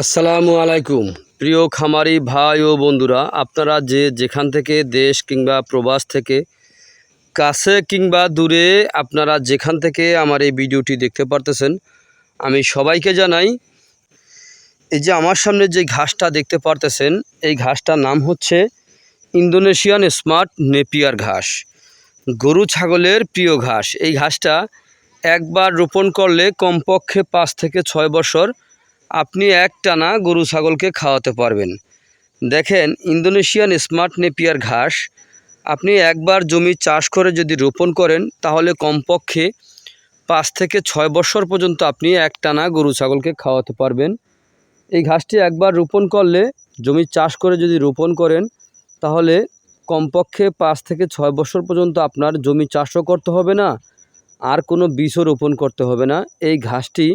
আসসালামু আলাইকুম। প্রিয় খামারি ভাই ও বন্ধুরা, আপনারা যে যেখান থেকে দেশ কিংবা প্রবাস থেকে কাছে কিংবা দূরে আপনারা যেখান থেকে আমার এই ভিডিওটি দেখতে পারতেছেন, আমি সবাইকে জানাই, এই যে আমার সামনে যে ঘাসটা দেখতে পারতেছেন, এই ঘাসটার নাম হচ্ছে ইন্দোনেশিয়ান স্মার্ট নেপিয়ার ঘাস, গরু ছাগলের প্রিয় ঘাস। এই ঘাসটা একবার রোপণ করলে কমপক্ষে পাঁচ থেকে ছয় বছর আপনি এক টানা গরু ছাগলকে খাওয়াতে পারবেন। দেখেন, ইন্দোনেশিয়ান স্মার্ট নেপিয়ার ঘাস। আপনি একবার জমি চাষ করে যদি রোপণ করেন, তাহলে কমপক্ষে পাঁচ থেকে ছয় বছর পর্যন্ত আপনি এক টানা গরু ছাগলকে খাওয়াতে পারবেন। এই ঘাসটি একবার রোপণ করলে, জমি চাষ করে যদি রোপণ করেন, তাহলে কমপক্ষে পাঁচ থেকে ছয় বছর পর্যন্ত আপনার জমি চাষও করতে হবে না, আর কোনো বীজও রোপণ করতে হবে না। এই ঘাসটি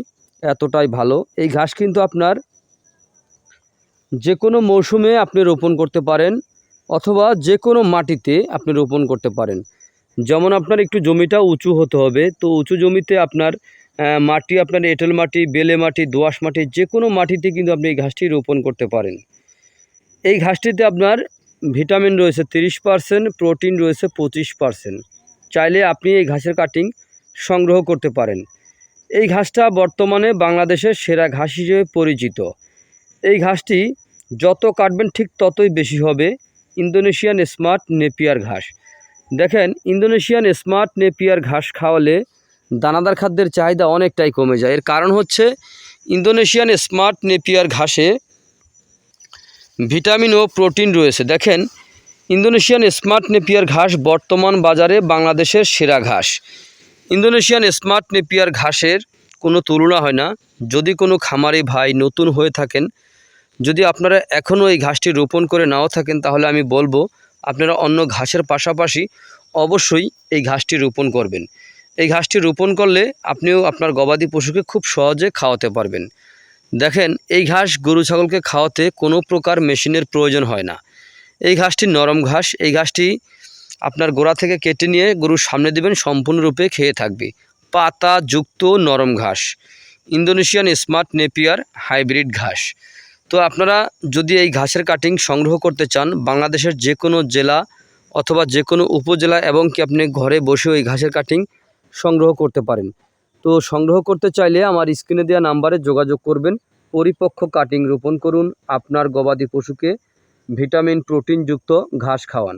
এতটাই ভালো। এই ঘাস কিন্তু আপনার যে কোনো মৌসুমে আপনি রোপণ করতে পারেন অথবা যে কোনো মাটিতে আপনি রোপণ করতে পারেন। যেমন আপনার একটু জমিটা উঁচু হতে হবে, তো উঁচু জমিতে আপনার মাটি, আপনার এঁটেল মাটি, বেলে মাটি দোআঁশ মাটি যে কোনো মাটিতে কিন্তু আপনি এই ঘাসটি রোপণ করতে পারেন। এই ঘাসটিতে আপনার ভিটামিন রয়েছে তিরিশ পার্সেন্ট, প্রোটিন রয়েছে পঁচিশ পার্সেন্ট। চাইলে আপনি এই ঘাসের কাটিং সংগ্রহ করতে পারেন। এই ঘাসটা বর্তমানে বাংলাদেশের সেরা ঘাস হিসেবে পরিচিত। এই ঘাসটি যত কাটবেন ঠিক ততই বেশি হবে। ইন্দোনেশিয়ান স্মার্ট নেপিয়ার ঘাস। দেখেন, ইন্দোনেশিয়ান স্মার্ট নেপিয়ার ঘাস খাওয়ালে দানাদার খাদ্যের চাহিদা অনেকটাই কমে যায়। এর কারণ হচ্ছে, ইন্দোনেশিয়ান স্মার্ট নেপিয়ার ঘাসে ভিটামিন ও প্রোটিন রয়েছে। দেখেন, ইন্দোনেশিয়ান স্মার্ট নেপিয়ার ঘাস বর্তমান বাজারে বাংলাদেশের সেরা ঘাস। ইন্দোনেশিয়ান স্মার্ট নেপিয়ার ঘাসের কোনো তুলনা হয় না। যদি কোনো খামারি ভাই নতুন হয়ে থাকেন, যদি আপনারা এখনও এই ঘাসটি রোপণ করে নাও থাকেন, তাহলে আমি বলব আপনারা অন্য ঘাসের পাশাপাশি অবশ্যই এই ঘাসটি রোপণ করবেন। এই ঘাসটি রোপণ করলে আপনিও আপনার গবাদি পশুকে খুব সহজে খাওয়াতে পারবেন। দেখেন, এই ঘাস গরু ছাগলকে খাওয়াতে কোনো প্রকার মেশিনের প্রয়োজন হয় না। এই ঘাসটি নরম ঘাস, এই ঘাসটি আপনার গোড়া থেকে কেটে নিয়ে গরুর সামনে দেবেন সম্পূর্ণরূপে খেয়ে থাকবে। পাতা, যুক্ত, নরম ঘাস। ইন্দোনেশিয়ান স্মার্ট নেপিয়ার হাইব্রিড ঘাস। তো আপনারা যদি এই ঘাসের কাটিং সংগ্রহ করতে চান, বাংলাদেশের যে কোনো জেলা অথবা যে কোনো উপজেলা এবং কি আপনি ঘরে বসেও এই ঘাসের কাটিং সংগ্রহ করতে পারেন। তো সংগ্রহ করতে চাইলে আমার স্ক্রিনে দেওয়া নাম্বারে যোগাযোগ করবেন, পরিপক্ক কাটিং রোপণ করুন, আপনার গবাদি পশুকে ভিটামিন, প্রোটিনযুক্ত ঘাস খাওয়ান।